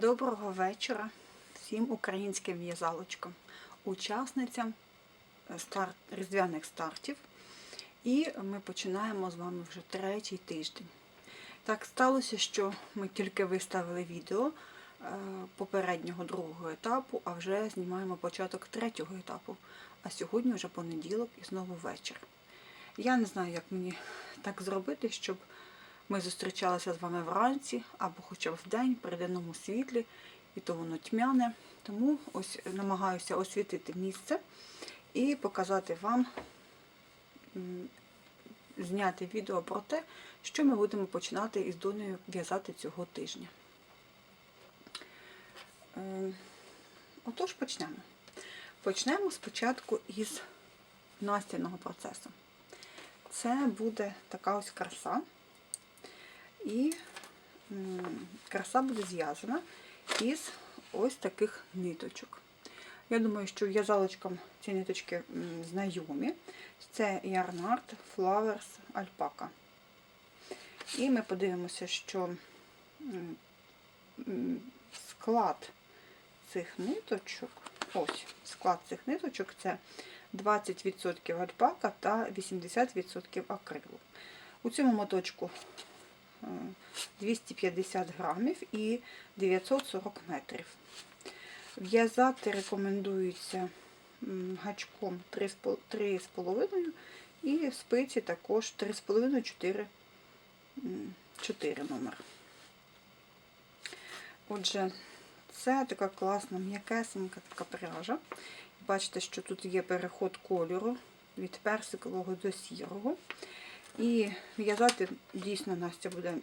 Доброго вечора всім українським в'язалочкам, учасницям е, старт, різдвяних стартів. І ми починаємо з вами вже третій тиждень. Так сталося, що ми тільки виставили відео е, попереднього другого етапу, а вже знімаємо початок третього етапу. А сьогодні вже понеділок і знову вечір. Я не знаю, як мені так зробити, щоб ми зустрічалися з вами вранці або хоча б вдень при денному світлі, і то воно тьмяне. Тому ось намагаюся освітити місце і показати вам, зняти відео про те, що ми будемо починати із Донею в'язати цього тижня. Е, Отож, почнемо. Почнемо спочатку із настільного процесу. Це буде така ось краса. І краса буде зв'язана із ось таких ниточок. Я думаю, що в'язалочкам ці ниточки знайомі. Це Yarnart Flowers Alpaca. І ми подивимося, що склад цих ниточок, ось склад цих ниточок це 20% альпака та 80% акрилу. У цьому моточку 250 грамів і 940 метрів. В'язати рекомендується гачком 3,5 і спиці також 3,5-4 4 номер. Отже, це така класна, м'якесенька така пряжа. Бачите, що тут є переход кольору від персикового до сірого. І в'язати дійсно Настя буде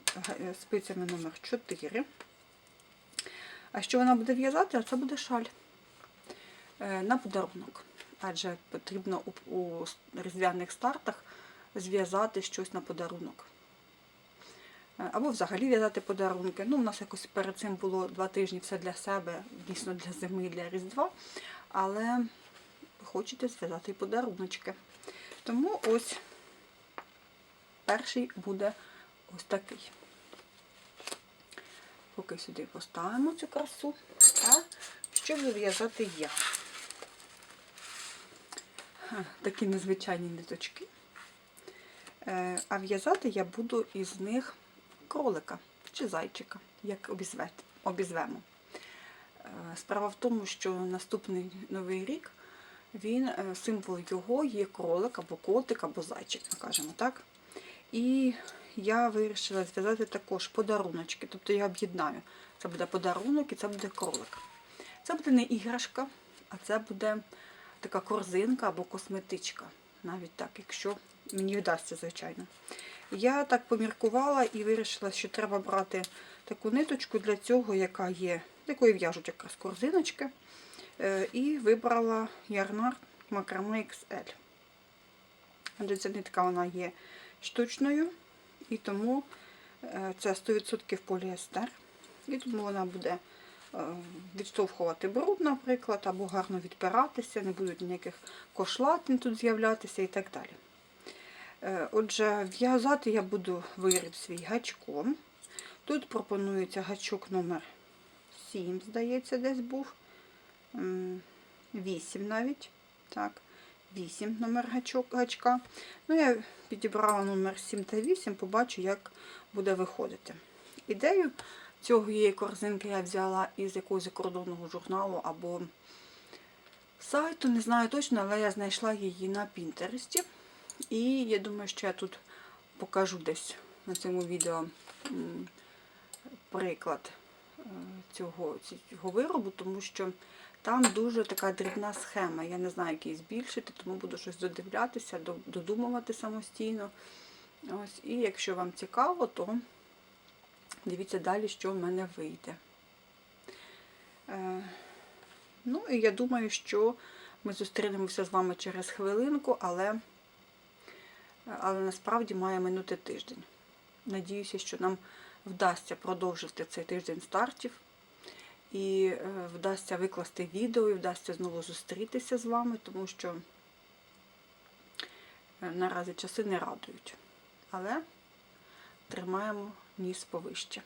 спицями номер 4. А що вона буде в'язати? Це буде шаль е, на подарунок. Адже потрібно у, різдвяних стартах зв'язати щось на подарунок. Е, Або взагалі в'язати подарунки. Ну, у нас якось перед цим було два тижні все для себе, дійсно для зими, для Різдва. Але хочете зв'язати і подаруночки. Тому ось перший буде ось такий. Поки сюди поставимо цю красу. А що буду в'язати я? Такі незвичайні ниточки. Е, А в'язати я буду із них кролика чи зайчика, як обізвемо. Е, Справа в тому, що наступний новий рік він е, символ його є кролик або котик, або зайчик, скажімо так. І я вирішила зв'язати також подаруночки. Тобто я об'єднаю. Це буде подарунок і це буде кролик. Це буде не іграшка, а це буде така корзинка або косметичка. Навіть так, якщо мені вдасться, звичайно. Я так поміркувала і вирішила, що треба брати таку ниточку для цього, яка є, якої в'яжуть якраз корзиночки. Е, І вибрала ярнар Macrame XL. Ця нитка вона є штучною, і тому е, це 100% поліестер. І тому вона буде е, відштовхувати бруд, наприклад, або гарно відпиратися, не будуть ніяких кошлатин тут з'являтися і так далі. Е, Отже, в'язати я буду виріб свій гачком. Тут пропонується гачок номер 7, здається, десь був. 8 навіть. Так, 8 номер гачка. Ну, я підібрала номер 7 та 8, побачу, як буде виходити. Ідею цієї корзинки я взяла із якогось закордонного журналу або сайту, не знаю точно, але я знайшла її на Пінтересті. І я думаю, що я тут покажу десь на цьому відео приклад цього, цього виробу, тому що там дуже така дрібна схема. Я не знаю, як її збільшити, тому буду щось додивлятися, додумувати самостійно. Ось, і якщо вам цікаво, то дивіться далі, що в мене вийде. Е, ну, і я думаю, що ми зустрінемося з вами через хвилинку, але, але насправді має минути тиждень. Надіюся, що нам вдасться продовжити цей тиждень стартів. І е, вдасться викласти відео, і вдасться знову зустрітися з вами, тому що е, наразі часи не радують. Але тримаємо ніс повище.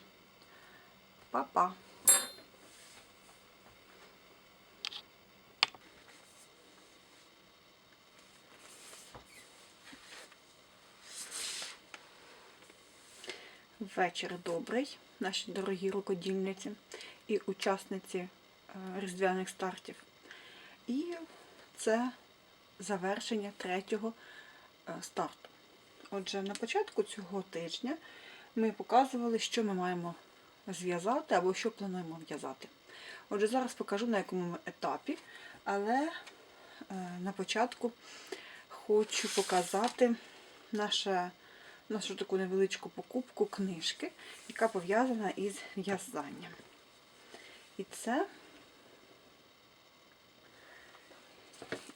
Па-па! Вечір добрий, наші дорогі рукодільниці і учасниці е, різдвяних стартів. І це завершення третього е, старту. Отже, на початку цього тижня ми показували, що ми маємо зв'язати або що плануємо в'язати. Отже, зараз покажу на якому етапі, але е, на початку хочу показати наше, нашу таку невеличку покупку книжки, яка пов'язана із в'язанням. І це,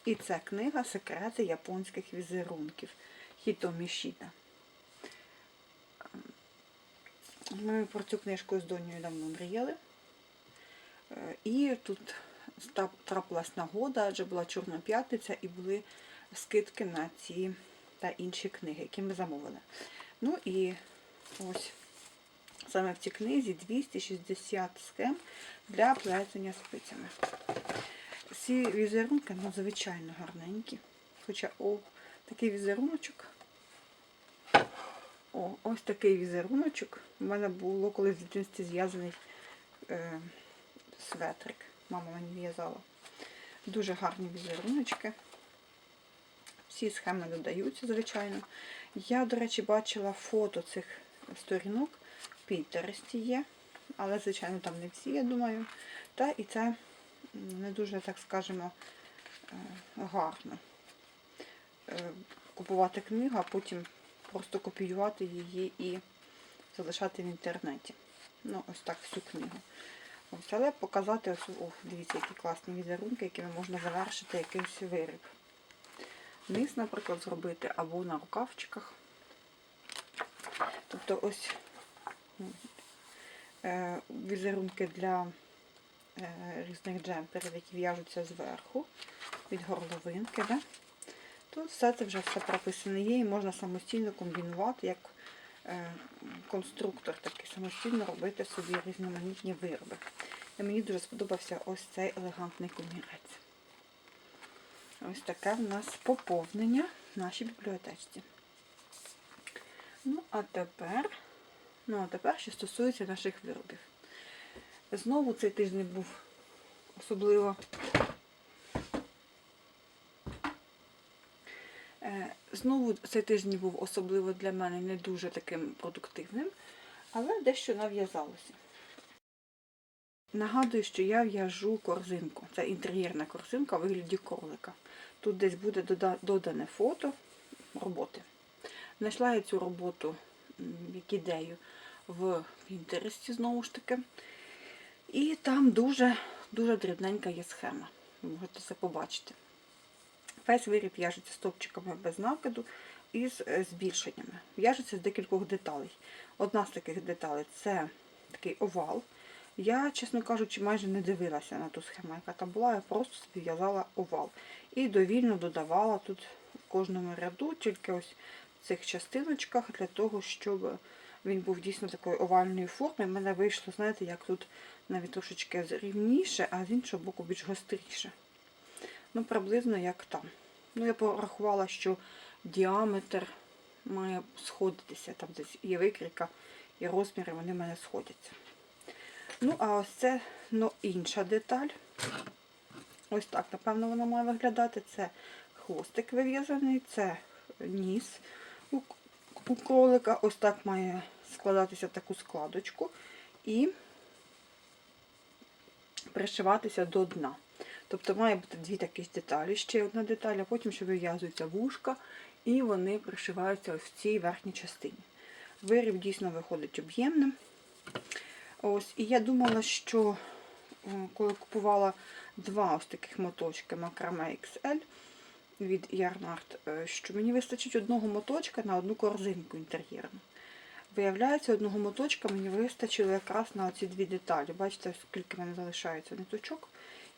і це книга Секрети японських візерунків Хітомі Шіда. Ми про цю книжку з доньою давно мріяли. Е, І тут трапилась нагода, адже була Чорна п'ятниця і були скидки на ці та інші книги, які ми замовили. Ну і ось саме в цій книзі 260 схем для плетення спицями. Ці візерунки надзвичайно гарненькі. Хоча о, такий візеруночок. О, ось такий візеруночок. У мене було колись в дитинстві зв'язаний е, светрик. Мама мені в'язала. Дуже гарні візеруночки. Всі схеми додаються, звичайно. Я, до речі, бачила фото цих сторінок в Пінтересті є, але, звичайно, там не всі, я думаю. Та і це не дуже, так скажемо, е, гарно. Е, Купувати книгу, а потім просто копіювати її і залишати в інтернеті. Ну, ось так всю книгу. Ось, але показати, ось, о, дивіться, які класні візерунки, якими можна завершити якийсь виріб. Низ, наприклад, зробити або на рукавчиках. Тобто ось е, візерунки для е, різних джемперів, які в'яжуться зверху від горловинки. Да? Тут все це вже все прописане є і можна самостійно комбінувати, як е, конструктор такий, самостійно робити собі різноманітні вироби. І мені дуже сподобався ось цей елегантний комірець. Ось таке в нас поповнення в нашій бібліотечці. Ну, а тепер, ну, а тепер, що стосується наших виробів. Знову цей тиждень був особливо Е, Знову цей тиждень був особливо для мене не дуже таким продуктивним, але дещо нав'язалося. Нагадую, що я в'яжу корзинку. Це інтер'єрна корзинка у вигляді кролика. Тут десь буде додане фото роботи. Знайшла я цю роботу як ідею в Пінтересті, знову ж таки. І там дуже, дуже дрібненька є схема. Ви можете це побачити. Весь виріб в'яжеться стовпчиками без накиду і з е, збільшеннями. В'яжеться з декількох деталей. Одна з таких деталей це такий овал. Я, чесно кажучи, майже не дивилася на ту схему, яка там була, я просто собі в'язала овал. І довільно додавала тут в кожному ряду, тільки ось в цих частиночках, для того, щоб він був дійсно такої овальної форми. У мене вийшло, знаєте, як тут навіть трошечки рівніше, а з іншого боку більш гостріше. Ну, приблизно як там. Ну, я порахувала, що діаметр має сходитися. Там десь є викрійка, і розміри вони в мене сходяться. Ну, а ось це ну, інша деталь. Ось так, напевно, вона має виглядати. Це хвостик вив'язаний, це ніс у, кролика. Ось так має складатися таку складочку і пришиватися до дна. Тобто має бути дві такі деталі, ще одна деталь, а потім ще вив'язуються вушка, і вони пришиваються ось в цій верхній частині. Виріб дійсно виходить об'ємним. Ось, І я думала, що е, коли купувала два ось таких моточки Macrame XL від Yarnart, е, що мені вистачить одного моточка на одну корзинку інтер'єрну. Виявляється, одного моточка мені вистачило якраз на оці дві деталі. Бачите, скільки в мене залишається ниточок.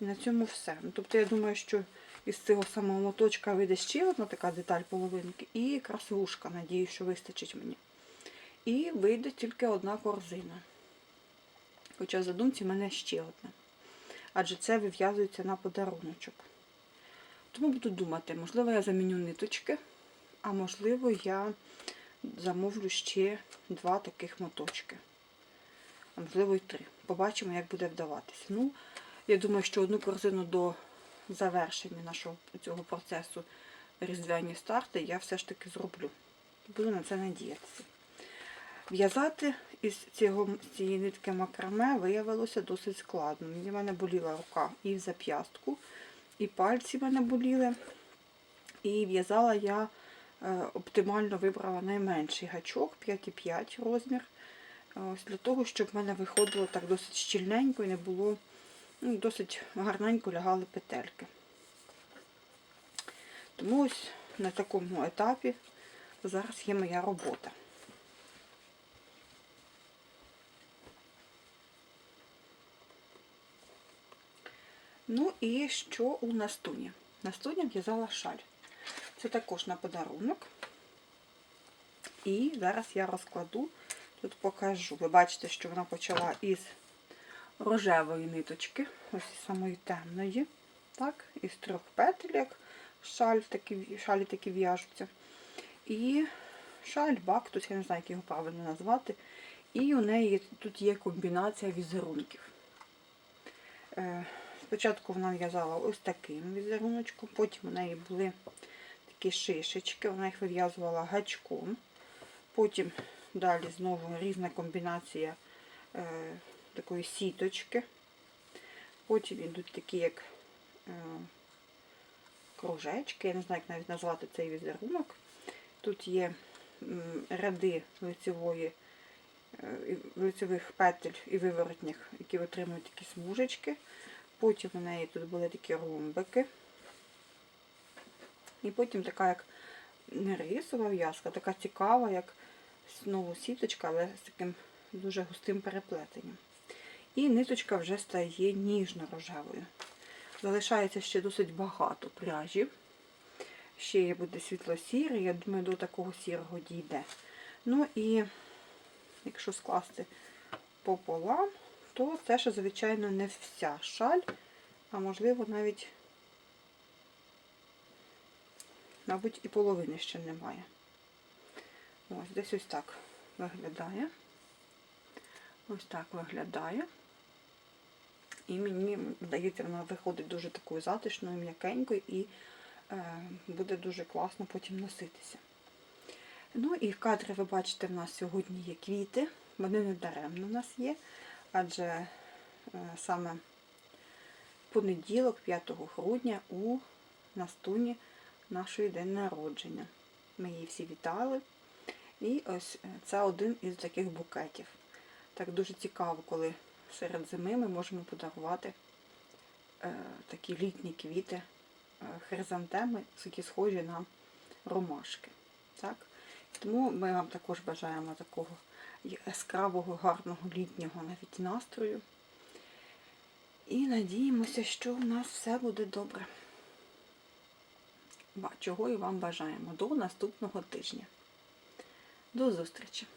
І на цьому все. Ну, тобто я думаю, що із цього самого моточка вийде ще одна така деталь половинки і якраз вушка, надію, що вистачить мені. І вийде тільки одна корзина. Хоча задумці в мене ще одна. Адже це вив'язується на подаруночок. Тому буду думати, можливо, я заміню ниточки, а можливо, я замовлю ще два таких моточки. А можливо і три. Побачимо, як буде вдаватися. Ну, я думаю, що одну корзину до завершення нашого цього процесу різдвяні старти я все ж таки зроблю. Буду на це надіятися. В'язати із цього, цієї нитки макраме виявилося досить складно. Мені в мене боліла рука і в зап'ястку, і пальці в мене боліли. І в'язала я е, оптимально вибрала найменший гачок 5,5 розмір. Ось Для того, щоб в мене виходило так досить щільненько і не було, ну, досить гарненько лягали петельки. Тому ось на такому етапі зараз є моя робота. Ну і що у Настуні? Настуня в'язала шаль. Це також на подарунок. І зараз я розкладу, тут покажу. Ви бачите, що вона почала із рожевої ниточки, ось самої темної. Так, із трьох петелек шаль такі, шалі такі в'яжуться. І шаль, бактус, я не знаю, як його правильно назвати. І у неї тут є комбінація візерунків. Спочатку вона в'язала ось таким візеруночком, потім у неї були такі шишечки, вона їх вив'язувала гачком. Потім далі знову різна комбінація е, такої сіточки. Потім йдуть такі, як е, кружечки, я не знаю, як навіть назвати цей візерунок. Тут є ряди лицевої, е, лицевих петель і виворотніх, які отримують такі смужечки. Потім у неї тут були такі ромбики. І потім така як не рисова в'язка, така цікава, як знову сіточка, але з таким дуже густим переплетенням. І ниточка вже стає ніжно-рожевою. Залишається ще досить багато пряжі. Ще є буде світло-сірий, я думаю, до такого сірого дійде. Ну і якщо скласти пополам, то це ще, звичайно, не вся шаль, а можливо навіть, мабуть, і половини ще немає. Ось, десь ось так виглядає. Ось так виглядає. І мені здається, вона виходить дуже такою затишною, м'якенькою і е, буде дуже класно потім носитися. Ну і в кадрі ви бачите, в нас сьогодні є квіти. Вони не даремно в нас є, адже е, саме понеділок, 5 грудня, у Настуні нашої день народження. Ми її всі вітали. І ось е, це один із таких букетів. Так дуже цікаво, коли серед зими ми можемо подарувати е, такі літні квіти, хризантеми, які схожі на ромашки. Так? Тому ми вам також бажаємо такого яскравого, гарного літнього навіть настрою. І надіємося, що у нас все буде добре. Чого і вам бажаємо до наступного тижня. До зустрічі!